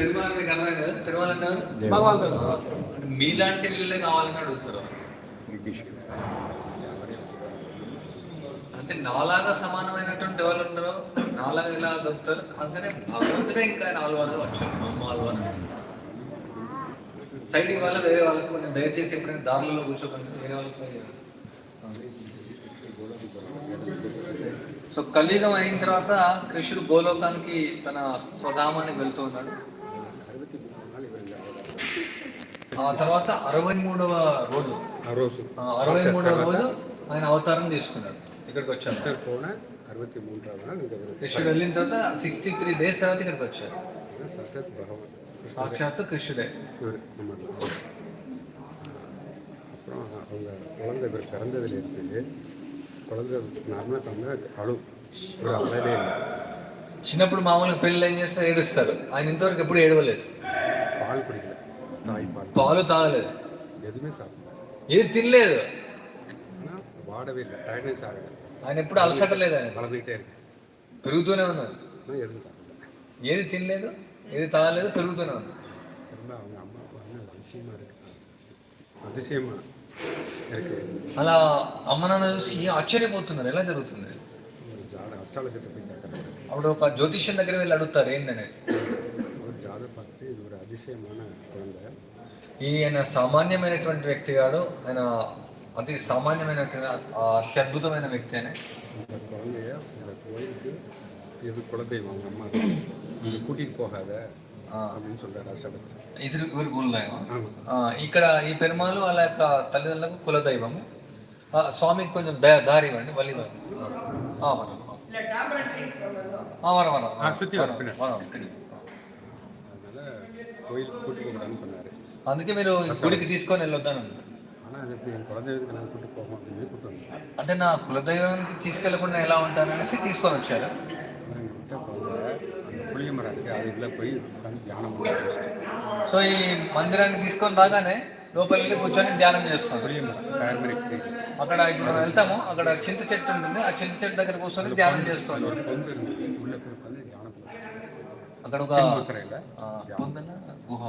పెరుమాళ్ మీకు అర్థం కదా పెరుమాళ్ అంటారు భగవంతుడు. మీలాంటి కావాలని అడుగుతారు. అంటే నాలాగా సమానమైనటువంటి వాళ్ళు ఉండరు నాలాగా ఇలా దొరుకుతారు. అందుకనే భగవంతుడే ఇంకా నాలుగు వందలు వచ్చారు నాలుగు వందలు. సైడ్ వాళ్ళ వేరే వాళ్ళకి కొంచెం దయచేసి ఎప్పుడైనా దారులలో కూర్చోకండి వేరే వాళ్ళకి సైడ్. సో కలియుగం అయిన తర్వాత కృష్ణుడు గోలోకానికి తన స్వధామానికి వెళ్తూ ఉన్నాడు ఆ తర్వాత అరవై మూడవ రోజు ఆ రోజు ఆ అరవై మూడవ రోజు ఆయన అవతారం తీసుకున్నాడు ఇక్కడికి వచ్చాడు అక్కడ కూడా అరవై మూడు కృష్ణుడు వెళ్ళిన తర్వాత సిక్స్టీ త్రీ డేస్ తర్వాత ఇక్కడికి వచ్చాడు సత్యత్ భగవాన్ సాక్షాత్తు కృష్ణుడే இவர் நம்ம அப்புறம் அவங்க குழந்தை இவர் பிறந்ததுல இருந்து குழந்தை நார்மலாக தந்தா அழு இவர் அழவே இல்லை చిన్నప్పుడు మామూలుగా పెళ్ళి ఏం చేస్తారు ఏడుస్తారు ఆయన ఇంతవరకు ఎప్పుడు ఏడవలేదు பால் குடிக்கல தாய் பால் పాలు. తాగలేదు. ఏది తినలేదు. ఆయన ఎప్పుడు అలసట లేదు పెరుగుతూనే ఉన్నారు ఏది తినలేదు ఏది తాగలేదు పెరుగుతూనే ఉన్నారు అలా అమ్మ నాన్న చూసి ఆశ్చర్యపోతున్నారు. ఎలా జరుగుతుంది? అప్పుడు ఒక జ్యోతిష్యం దగ్గర వెళ్ళి అడుగుతారు ఏందనేది? ఈయన సామాన్యమైనటువంటి వ్యక్తి కాడు ఆయన అతి సామాన్యమైన వ్యక్తి కాదు, ఆ అత్యద్భుతమైన వ్యక్తి అని இந்த குழந்தைய இந்த கோயிலுக்கு இது குலதெய்வம் அவங்க அம்மா இது கூட்டிகிட்டு போகாத அப்படின்னு சொல்கிறார் ராஷ்டிரபதி ఇది ఇవరు కులదైవం ஆமாம் ఆ, ఇక్కడ ఈ పెరుమాలు వాళ్ళ యొక్క తల్లిదండ్రులకు కులదైవము ఆ, స్వామికి కొంచెం దా- దారి ఇవ్వండి వల్లి దారి ఆ, వరం. ఆ, వరం, వరం, ஆ వరం. சுற்றி వరం, வர பின்னாடி వరం, పిన్ని. அதனால் கோயிலுக்கு கூட்டிட்டு போகக்கூடாதுன்னு சொன்னார் అందుకే మీరు ఈ గుడికి తీసుకొని వెళ్ళొద్దాను ஆனால் அது எப்படி என் குலதெய்வத்துக்கு நான் கூட்டிட்டு போக அப்படின்னு கூப்பிட்டு வந்தேன் అంటే నా కులదైవానికి తీసుకెళ్లకుండా ఎలా ఉంటాను అనేసి తీసుకొని వచ్చారు ஆனால் எங்கள் கிட்ட குழந்தை அந்த புளிய மரம் இருக்குது அது இதில் போய் உட்காந்து தியானம் பண்ணி வச்சுட்டு సో ఈ మందిరాన్ని తీసుకొని రాగానే లోపల వెళ్ళి కూర్చొని ధ్యానం చేస్తాం புளிய மரம் டயர்மெரிக் ட்ரீ అక్కడ ఇప్పుడు మనం వెళ్తాము అక్కడ చింత చెట్టు ఉంటుంది ఆ చింత చెట్టు దగ్గర కూర్చొని ధ్యానం చేస్తాం అక్కడ ఒక గుహ